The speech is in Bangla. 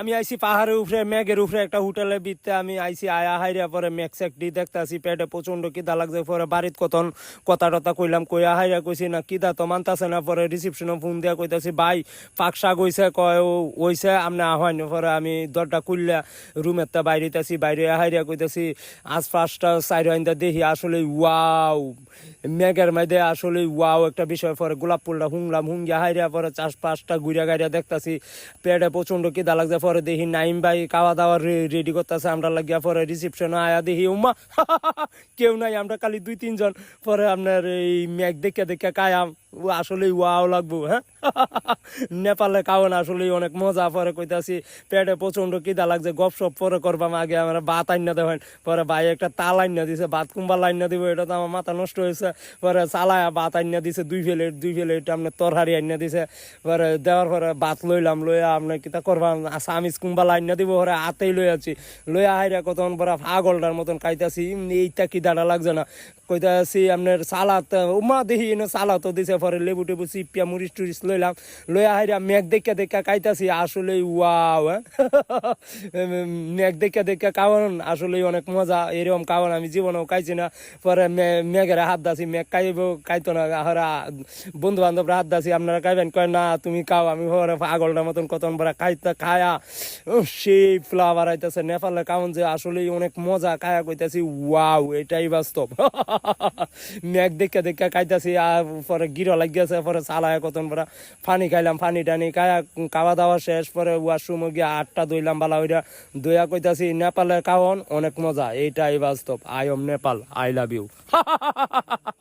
আমি আইছি পাহাড়ের উপরে, মেঘের উপরে একটা হোটেলে বিতে আমি আইছি, আয়া হাইরা পরে মেক্সেকটি দেখতে আসি পেটে প্রচণ্ড কিদা লাগছে, পরে বাড়িত কতন কথা টথা কইলাম, কইয়া হাইরা কইছি, না কিদা তো মানতাছে না, পরে রিসিপশনে ফোন দিয়া কইতাছি, ভাই পাকশা গইছে কয়, ও ওইছে আপনি আহ্বান পরে আমি দরটা খুললা রুমের তা বাইরে আছি বাইরে হাইরা কইতাছি, আজ পাঁচটা সাইড আইন্দা দেখি, আসলে ওয়াও, মেঘের মধ্যে আসলে ওয়াও একটা বিষয়, পরে গোলাপ ফুলটা হুংলাম হুঙ্গিয়া হাইরা পরে চার পাঁচটা ঘুরিয়া গাড়িয়া দেখতাছি, পেটে প্রচণ্ড কিদা লাগছে পরে দেখি নাইম ভাই খাওয়া দাওয়া রেডি করতেছে। আমরা লাগিয়া পরে রিসেপশনে আয়া দেখি উমা কেউ নাই, আমরা খালি দুই তিনজন পরে আপনার এই মেঘ দেখে দেখে কায়াম ও আসলে ওয়াও লাগবো হ্যাঁ? নেপালে খাওয়ান আসলে অনেক মজা, পরে কইতাছি পেটে প্রচণ্ড কিদা লাগছে, গপসপ পরে করবাম আগে, আমরা ভাত আইনা দেবেন পরে ভাই একটা তাল আইনা দিছে, ভাত কুম্বা আইনা দিব, এটা তো আমার মাথা নষ্ট হয়েছে। পরে চালায়া ভাত আইনা দিছে, দুই প্লেট দুই প্লেট আপনার তরহারি আইনা দিছে। পরে দেওয়ার পরে ভাত লইলাম, লইয়া আপনার কিতা করবাম আসামিস কুম্বা আইনা দিব, পরে হাতেই লই আছি। লইয়া হাইরা কতক্ষণ পরে পাগলটার মতন খাইতাছি এইটা কি দাঁড়া লাগছে না। কইতাছি আপনার সালাদ উমা দেখি এনে সালাদও দিছে পরে লেবু টেবু চিপিয়া মুরিচ টুরিচ লইলাম লইয়া হাইরা মেঘ দেখে দেখে খাইতাছি আসলে ওয়াও মেঘ দেখে দেখে খাওয়ান আসলে অনেক মজা, এরকম খাওয়ান আমি জীবনেও খাইছি না। পরে মেঘের হাত দাসি মেঘ খাইব খাইতো না, হারা বন্ধু বান্ধবরা হাত দাসি, আপনারা খাইবেন কয়, না, তুমি খাও আমি পরে পাগলটার মতন কতন পরে খাইতে খায়া। সেই ফ্লাভার আইতেছে নেপালে কাউন যে আসলে অনেক মজা, খায়া কইতাছি ওয়াও এটাই বাস্তব। মেঘ দেখে দেখে খাইতাছি আর পরে গিরো লাগিয়েছে পরে চালায় কতন, পরে পানি খাইলাম, পানি টানি খায়া খাওয়া দাওয়া শেষ, পরে ওয়াশরুমে গিয়ে আটটা ধুইলাম, বালা ওইটা দইয়া কইতাছি, নেপালের কাউন অনেক মজা। এইটাই বাস্তব। I am Nepal, I love you.